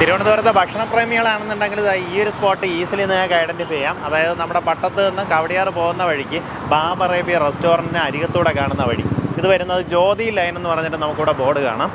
തിരുവനന്തപുരത്തെ ഭക്ഷണപ്രേമികളാണെന്നുണ്ടെങ്കിൽ ഈ ഒരു സ്പോട്ട് ഈസിലി നിങ്ങൾക്ക് ഐഡന്റിഫൈ ചെയ്യാം. അതായത് നമ്മുടെ പട്ടത്ത് നിന്ന് കവടിയാർ പോകുന്ന വഴിക്ക് ബാബ് അറേബ്യ റെസ്റ്റോറന്റിന് അരികത്തൂടെ കാണുന്ന വഴി. ഇത് വരുന്നത് ജ്യോതി ലൈൻ എന്ന് പറഞ്ഞിട്ട് നമുക്കിവിടെ ബോർഡ് കാണാം.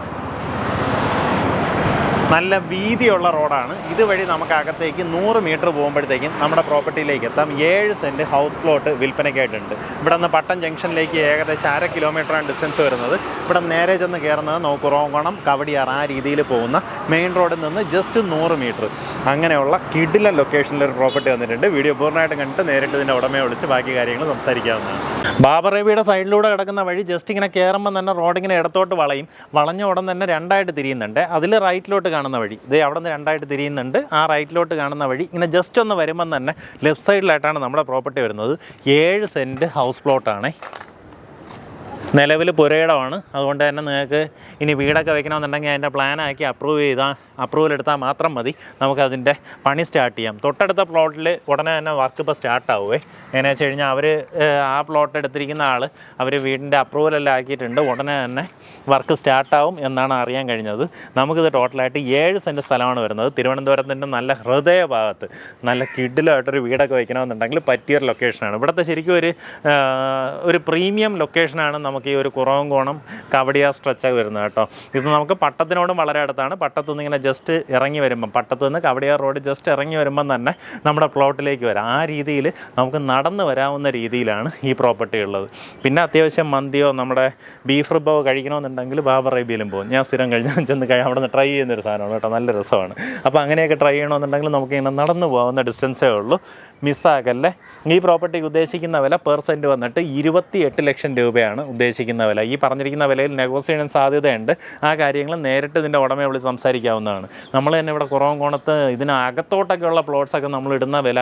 നല്ല വീതിയുള്ള റോഡാണ്. ഇതുവഴി നമുക്ക് അകത്തേക്ക് നൂറ് മീറ്റർ പോകുമ്പോഴത്തേക്കും നമ്മുടെ പ്രോപ്പർട്ടിയിലേക്ക് എത്താം. ഏഴ് സെന്റ് ഹൗസ് പ്ലോട്ട് വിൽപ്പനയ്ക്കായിട്ടുണ്ട്. ഇവിടെ നിന്ന് പട്ടം ജംഗ്ഷനിലേക്ക് ഏകദേശം അര കിലോമീറ്ററാണ് ഡിസ്റ്റൻസ് വരുന്നത്. ഇവിടെ നേരെ ചെന്ന് കയറുന്നത് നമുക്ക് നോക്കുറോങ്കണം കവടിയാർ ആ രീതിയിൽ പോകുന്ന മെയിൻ റോഡിൽ നിന്ന് ജസ്റ്റ് നൂറ് മീറ്റർ. അങ്ങനെയുള്ള കിഡില ലൊക്കേഷനിൽ ഒരു പ്രോപ്പർട്ടി വന്നിട്ടുണ്ട്. വീഡിയോ പൂർണമായിട്ട് കണ്ടിട്ട് നേരിട്ട് ഇതിന്റെ ഉടമയെ വിളിച്ച് ബാക്കി കാര്യങ്ങൾ സംസാരിക്കാവുന്നതാണ്. ബാബറേബിയുടെ സൈഡിലൂടെ കിടക്കുന്ന വഴി ജസ്റ്റ് ഇങ്ങനെ കയറുമ്പോൾ തന്നെ റോഡിങ്ങനെ ഇടത്തോട്ട് വളയും. വളഞ്ഞ ഉടൻ തന്നെ രണ്ടായിട്ട് തിരിയുന്നുണ്ട്. അതിൽ റൈറ്റിലോട്ട് കാണുന്ന വഴി. ഇത് അവിടെ നിന്ന് രണ്ടായിട്ട് തിരിയുന്നുണ്ട്. ആ റൈറ്റിലോട്ട് കാണുന്ന വഴി. ഇങ്ങനെ ജസ്റ്റ് ഒന്ന് വരുമ്പം തന്നെ ലെഫ്റ്റ് സൈഡിലായിട്ടാണ് നമ്മുടെ പ്രോപ്പർട്ടി വരുന്നത്. ഏഴ് സെന്റ് ഹൗസ് പ്ലോട്ടാണേ. നിലവിൽ പുരയിടമാണ്. അതുകൊണ്ട് തന്നെ നിങ്ങൾക്ക് ഇനി വീടൊക്കെ വെക്കണമെന്നുണ്ടെങ്കിൽ അതിന്റെ പ്ലാനാക്കി അപ്രൂവ് ചെയ്താൽ അപ്രൂവൽ എടുത്താൽ മാത്രം മതി. നമുക്കതിന്റെ പണി സ്റ്റാർട്ട് ചെയ്യാം. തൊട്ടടുത്ത പ്ലോട്ടിൽ ഉടനെ തന്നെ വർക്ക് ഇപ്പോൾ സ്റ്റാർട്ടാവുമേ എങ്ങനെയാ വെച്ച് കഴിഞ്ഞാൽ അവർ ആ പ്ലോട്ട് എടുത്തിരിക്കുന്ന ആൾ അവർ വീടിന്റെ അപ്രൂവൽ എല്ലാം ആക്കിയിട്ടുണ്ട്. ഉടനെ തന്നെ വർക്ക് സ്റ്റാർട്ടാവും എന്നാണ് അറിയാൻ കഴിഞ്ഞത്. നമുക്കിത് ടോട്ടലായിട്ട് ഏഴ് സെന്റ് സ്ഥലമാണ് വരുന്നത്. തിരുവനന്തപുരത്തിന്റെ നല്ല ഹൃദയഭാഗത്ത് നല്ല കിഡിലായിട്ടൊരു വീടൊക്കെ വയ്ക്കണമെന്നുണ്ടെങ്കിൽ പറ്റിയൊരു ലൊക്കേഷനാണ് ഇവിടുത്തെ ശരിക്കും ഒരു ഒരു പ്രീമിയം ലൊക്കേഷനാണ് നമുക്ക് ഈ ഒരു കുറവും കോണം കവടിയ സ്ട്രെച്ചൊക്കെ വരുന്നത് കേട്ടോ. ഇത് നമുക്ക് പട്ടത്തിനോടും വളരെ അടുത്താണ്. പട്ടത്തു നിന്ന് ഇങ്ങനെ ജസ്റ്റ് ഇറങ്ങി വരുമ്പം പട്ടത്തു നിന്ന് കവടിയാർ റോഡ് ജസ്റ്റ് ഇറങ്ങി വരുമ്പം തന്നെ നമ്മുടെ പ്ലോട്ടിലേക്ക് വരാം. ആ രീതിയിൽ നമുക്ക് നടന്നു വരാവുന്ന രീതിയിലാണ് ഈ പ്രോപ്പർട്ടി ഉള്ളത്. പിന്നെ അത്യാവശ്യം മന്തിയോ നമ്മുടെ ബീഫ് റിബോ കഴിക്കണമെന്നുണ്ടെങ്കിൽ ബാബർ അറേബ്യയിലും പോകും. ഞാൻ സ്ഥിരം കഴിഞ്ഞാൽ ചെന്ന് കഴിഞ്ഞാൽ അവിടെ നിന്ന് ട്രൈ ചെയ്യുന്നൊരു സാധനമാണ് കേട്ടോ. നല്ല രസമാണ്. അപ്പോൾ അങ്ങനെയൊക്കെ ട്രൈ ചെയ്യണമെന്നുണ്ടെങ്കിൽ നമുക്ക് ഇങ്ങനെ നടന്നു പോകാവുന്ന ഡിസ്റ്റൻസേ ഉള്ളൂ. മിസ്സാകല്ലേ ഈ പ്രോപ്പർട്ടിക്ക് ഉദ്ദേശിക്കുന്ന വില പെർസെന്റ് വന്നിട്ട് ഇരുപത്തി ലക്ഷം രൂപയാണ് ഉദ്ദേശിക്കുന്ന വില. ഈ പറഞ്ഞിരിക്കുന്ന വിലയിൽ നെഗോസിയേഷൻ സാധ്യതയുണ്ട്. ആ കാര്യങ്ങൾ നേരിട്ട് ഇതിന്റെ ഉടമയെ വിളിച്ച് സംസാരിക്കാവുന്നതാണ്. നമ്മൾ തന്നെ ഇവിടെ കുറവും കോണത്ത് ഇതിനകത്തോട്ടൊക്കെയുള്ള പ്ലോട്ട്സൊക്കെ നമ്മൾ ഇടുന്ന വില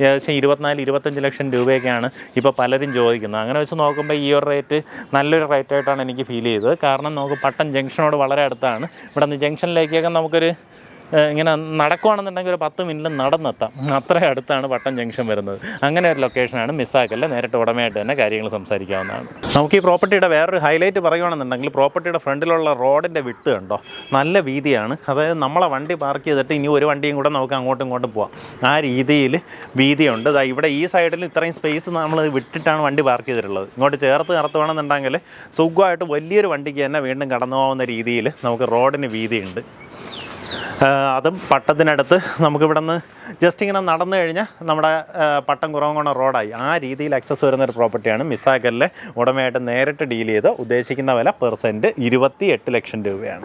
ഏകദേശം ഇരുപത്തിനാല് ഇരുപത്തഞ്ച് ലക്ഷം രൂപയൊക്കെയാണ് ഇപ്പോൾ പലരും ചോദിക്കുന്നത്. അങ്ങനെ വെച്ച് നോക്കുമ്പോൾ ഈ ഒരു റേറ്റ് നല്ലൊരു റേറ്റ് ആയിട്ടാണ് എനിക്ക് ഫീൽ ചെയ്തത്. കാരണം നമുക്ക് പട്ടം ജംഗ്ഷനോട് വളരെ അടുത്താണ്. ഇവിടെ നിന്ന് ജംഗ്ഷനിലേക്കൊക്കെ നമുക്കൊരു ഇങ്ങനെ നടക്കുവാണെന്നുണ്ടെങ്കിൽ ഒരു പത്ത് മിനിറ്റ് നടന്നെത്താം. അത്ര അടുത്താണ് പട്ടം ജംഗ്ഷൻ വരുന്നത്. അങ്ങനെ ഒരു ലൊക്കേഷനാണ് മിസ്സാക്കല്ല നേരിട്ട് ഉടമയായിട്ട് തന്നെ കാര്യങ്ങൾ സംസാരിക്കാവുന്നതാണ്. നമുക്ക് ഈ പ്രോപ്പർട്ടിയുടെ വേറൊരു ഹൈലൈറ്റ് പറയുകയാണെന്നുണ്ടെങ്കിൽ പ്രോപ്പർട്ടിയുടെ ഫ്രണ്ടിലുള്ള റോഡിന്റെ വിട്ട് കണ്ടോ? നല്ല വീതിയാണ്. അതായത് നമ്മളെ വണ്ടി പാർക്ക് ചെയ്തിട്ട് ഇനി ഒരു വണ്ടിയും കൂടെ നമുക്ക് അങ്ങോട്ടും ഇങ്ങോട്ടും പോവാം. ആ രീതിയിൽ വീതിയുണ്ട്. ദാ ഇവിടെ ഈ സൈഡിൽ ഇത്രയും സ്പേസ് നമ്മൾ വിട്ടിട്ടാണ് വണ്ടി പാർക്ക് ചെയ്തിട്ടുള്ളത്. ഇങ്ങോട്ട് ചേർത്ത് നടത്തുകയാണെന്നുണ്ടെങ്കിൽ സുഖമായിട്ട് വലിയൊരു വണ്ടിക്ക് തന്നെ വീണ്ടും കടന്നു പോകുന്ന രീതിയിൽ നമുക്ക് റോഡിന് വീതിയുണ്ട്. അതും പട്ടത്തിനടുത്ത് നമുക്കിവിടെ നിന്ന് ജസ്റ്റ് ഇങ്ങനെ നടന്നു കഴിഞ്ഞാൽ നമ്മുടെ പട്ടം കുറവങ്കോണ റോഡായി. ആ രീതിയിൽ അക്സസ് വരുന്ന ഒരു പ്രോപ്പർട്ടിയാണ് മിസ്സാക്കലിലെ ഉടമയായിട്ട് നേരിട്ട് ഡീൽ ചെയ്ത് ഉദ്ദേശിക്കുന്ന വില പെർസെന്റ് ഇരുപത്തി ലക്ഷം രൂപയാണ്.